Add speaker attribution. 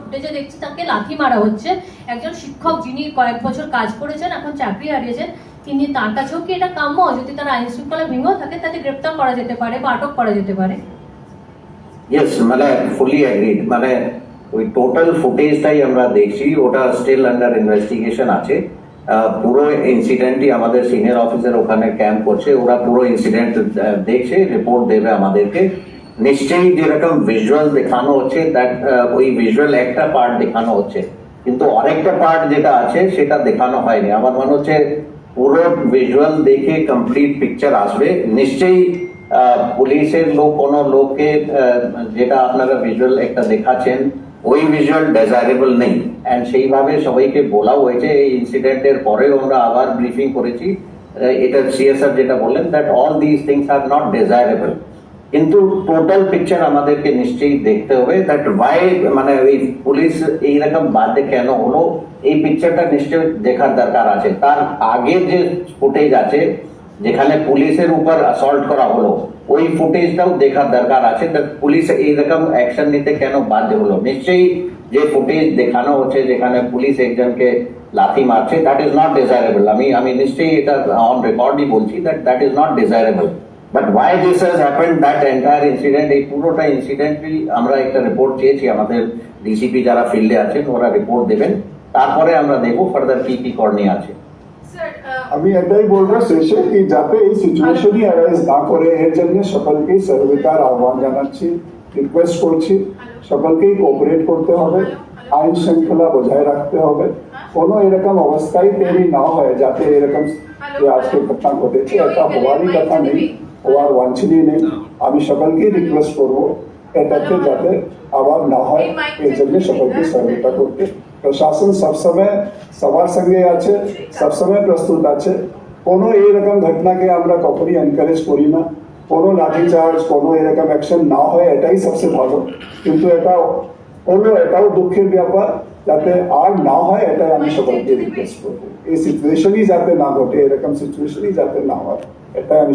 Speaker 1: ফুটেজে দেখছি তাকে লাথি মারা হচ্ছে। একজন শিক্ষক যিনি কয়েক বছর কাজ করেছেন, এখন চাকরি হারিয়েছেন, তিনি তার কাছেও কি এটা কাম্য? যদি তার আইন শৃঙ্খলা ভেঙেও থাকে, তাকে গ্রেপ্তার করা যেতে পারে বা আটক করা যেতে পারে।
Speaker 2: ইয়েস মানে ফুলি অ্যাগ্রিড মানে ওই টোটাল ফুটেজটাই আমরা দেখছি, ওটা স্টিল আন্ডার ইনভেস্টিগেশন আছে। পুরো ইনসিডেন্টই আমাদের সিনিয়র অফিসার ওখানে ক্যাম্প করছে, ওরা পুরো ইনসিডেন্ট দেখছে রিপোর্ট দেবে আমাদেরকে। নিশ্চয়ই যেরকম ভিজুয়াল দেখানো হচ্ছে দ্যাট ওই ভিজুয়াল একটা পার্ট দেখানো হচ্ছে। কিন্তু আরেকটা পার্ট যেটা আছে, সেটা দেখানো হয়নি। আমার মনে হচ্ছে পুরো ভিজুয়াল দেখে কমপ্লিট পিকচার আসবে। নিশ্চয়ই পুলিশের লোক, কোনো লোককে যেটা আপনারা ভিজুয়াল একটা দেখাচ্ছেন, ওই ভিজুয়াল ডেজারেবল নেই। অ্যান্ড সেইভাবে সবাইকে বলা হয়েছে, এই ইনসিডেন্টের পরেও আমরা আবার ব্রিফিং করেছি। এটা সিএসআর যেটা বললেন that all this things are not desirable কিন্তু টোটাল পিকচার আমাদেরকে নিশ্চয়ই দেখতে হবে দ্যাট ওয়াই মানে ওই পুলিশ এইরকম বাদে কেন হলো? এই পিকচারটা নিশ্চয়ই দেখার দরকার আছে। তার আগের যে ফুটেজ আছে, যেখানে পুলিশের উপর অ্যাসল্ট করা হলো, ওই ফুটেজটাও দেখার দরকার আছে পুলিশ এইরকম অ্যাকশন নিতে কেন বাধ্য হলো? নিশ্চয়ই যে ফুটেজ দেখানো হচ্ছে, যেখানে পুলিশ একজনকে লাথি মারছে দ্যাট ইজ নট ডিজায়ারেবল আমি আমি নিশ্চয়ই এটা অন রেকর্ডই বলছি that that is not desirable but why this has happened that entire incident এই পুরোটা ইনসিডেন্টই আমরা একটা রিপোর্ট চেয়েছি আমাদের ডিসিপি যারা ফিল্ডে আছেন ওরা রিপোর্ট দেবেন। তারপরে আমরা দেখব ফার্দার কি কি করণীয় আছে।
Speaker 3: আমি এটাই বলব শেষে কি যাতে এই সিচুয়েশনই অ্যারাইজ না করে এর জন্য সকলকেই সর্বিকার আহ্বান জানাচ্ছি রিকোয়েস্ট করছি সকলকেই কোঅপারেট করতে হবে আইন শৃঙ্খলা বজায় রাখতে হবে। কোনো এরকম অবস্থায় তৈরি না হয় যাতে এরকম আজকে ঘটনা ঘটেছে এটা হওয়ারই কথা নেই। হওয়ার ওয়াঞ্ছনীয় নেই। আমি সকলকেই রিকোয়েস্ট করব এটাতে যাতে আবার না হয় এর জন্য সকলকে সহযোগিতা করতে। প্রশাসন সবসময় সবার সঙ্গে আছে সবসময় প্রস্তুত আছে। কোনো এইরকম ঘটনাকে আমরা কখনই এনকারেজ করি না। কোনো লাঠিচার্জ কোনো এরকম অ্যাকশন না হয় এটাই সবচেয়ে ভালো। কিন্তু এটা হলো এটাও দুঃখের ব্যাপার যাতে আর না হয় এটাই আমি সকলকে রিকোয়েস্ট করব। এই সিচুয়েশনই যাতে না ঘটে এরকম সিচুয়েশনই যাতে না হয় এটাই আমি